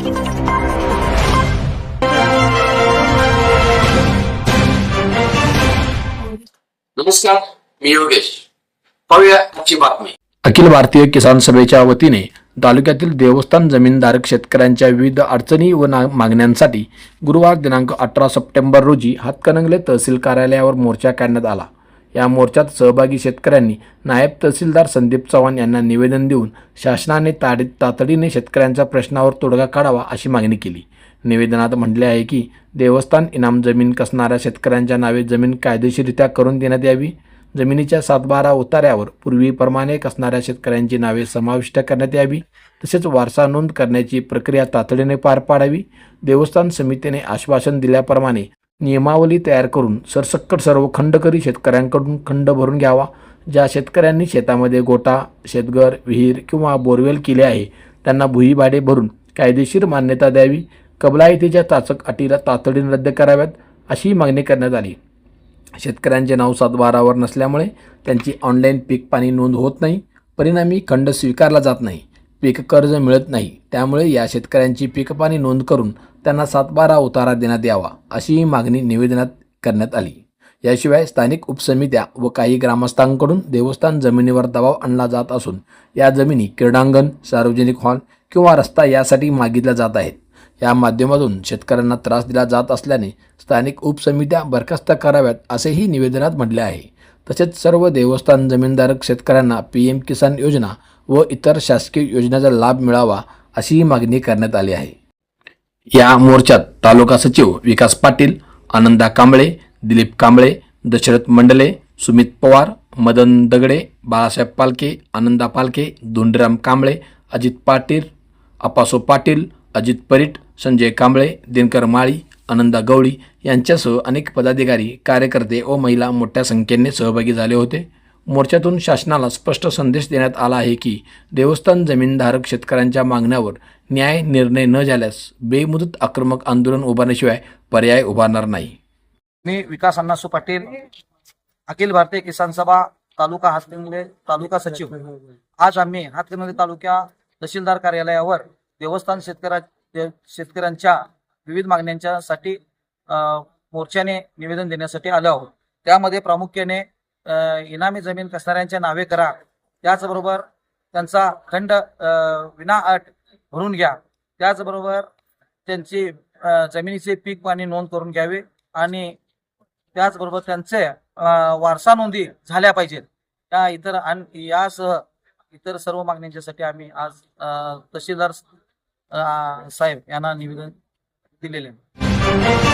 नमस्कार मी योगेश. पाहूया आजची बातमी. अखिल भारतीय किसान सभेच्या वतीने तालुक्यातील देवस्थान जमीनधारक शेतकऱ्यांच्या विविध अडचणी व ना- मागण्यांसाठी गुरुवार दिनांक अठरा सप्टेंबर रोजी हातकणंगले तहसील कार्यालयावर मोर्चा काढण्यात आला. या मोर्चात सहभागी शेतकऱ्यांनी नायब तहसीलदार संदीप चव्हाण यांना निवेदन देऊन शासनाने ताडी तातडीने शेतकऱ्यांच्या प्रश्नावर तोडगा काढावा अशी मागणी केली. निवेदनात म्हटले आहे की देवस्थान इनाम जमीन कसणाऱ्या शेतकऱ्यांच्या नावे जमीन कायदेशीररित्या करून देण्यात यावी? जमिनीच्या सातबारा उतार्यावर पूर्वीप्रमाणे कसणाऱ्या शेतकऱ्यांची नावे समाविष्ट करण्यात यावी? तसेच वारसा नोंद करण्याची प्रक्रिया तातडीने पार पाडावी? देवस्थान समितीने आश्वासन दिल्याप्रमाणे नियमावली तयार करून सरसकट सर्व खंडकरी शेतकऱ्यांकडून खंड भरून घ्यावा. ज्या शेतकऱ्यांनी शेतामध्ये गोटा शेतघर विहीर किंवा बोरवेल केले आहे त्यांना भुईभाडे भरून कायदेशीर मान्यता द्यावी. कबलायतीच्या चाचक अटीला तातडीने रद्द कराव्यात अशी मागणी करण्यात आली. शेतकऱ्यांचे नाव सातबारावर नसल्यामुळे त्यांची ऑनलाईन पीक पाणी नोंद होत नाही. परिणामी खंड स्वीकारला जात नाही. पीक कर्ज मिळत नाही त्यामुळे या शेतकऱ्यांची पीकपाणी नोंद करून त्यांना सातबारा उतारा देण्यात यावा अशीही मागणी निवेदनात करण्यात आली. याशिवाय स्थानिक उपसमित्या व काही ग्रामस्थांकडून देवस्थान जमिनीवर दबाव आणला जात असून या जमिनी क्रीडांगण सार्वजनिक हॉल किंवा रस्ता यासाठी मागितल्या जात आहेत. या माध्यमातून शेतकऱ्यांना त्रास दिला जात असल्याने स्थानिक उपसमित्या बरखास्त कराव्यात असेही निवेदनात म्हटले आहे. तसेच सर्व देवस्थान जमीनधारक शेतकऱ्यांना पी एम किसान योजना व इतर शासकीय योजनेचा लाभ मिळावा अशीही मागणी करण्यात आली आहे. या मोर्चात तालुका सचिव विकास पाटील आनंदा कांबळे दिलीप कांबळे दशरथ मंडले सुमित पवार मदन दगडे बाळासाहेब पालके आनंदा पालके धोंडीराम कांबळे अजित पाटील अपासो पाटील अजित परीट संजय कांबळे दिनकर माळी आनंदा गवळी यांच्यासह अनेक पदाधिकारी कार्यकर्ते व महिला मोठ्या संख्येने सहभागी झाले होते. मोर्चातून शासनाला स्पष्ट संदेश देण्यात आला आहे की देवस्थान जमीनधारक शेतकऱ्यांच्या मागण्यावर न्याय निर्णय न झाल्यास बेमुदत आक्रमक आंदोलन उभारण्याशिवाय पर्याय उभारणार नाही. मी विकास अण्णासू पाटील अखिल भारतीय किसान सभा तालुका हातकणंगले तालुका सचिव. आज आम्ही हातकणंगले तालुक्या तहसीलदार कार्यालयावर देवस्थान शेतकऱ्या दे- शेतकऱ्यांच्या विविध मागण्यांच्या साठी मोर्चाने निवेदन देण्यासाठी आलो आहोत. त्यामध्ये प्रामुख्याने इनामी जमीन कसणाऱ्यांच्या नावे करा. त्याचबरोबर त्यांचा खंड विनाअट विना अट भरून घ्या. त्याचबरोबर त्यांची जमिनीचे पीक पाणी नोंद करून घ्यावे आणि त्याचबरोबर त्यांचे वारसा नोंदी झाल्या पाहिजेत. त्या इतर आणि यासह इतर सर्व मागण्यांच्यासाठी आम्ही आज तहसीलदार साहेब यांना निवेदन दिलेले आहे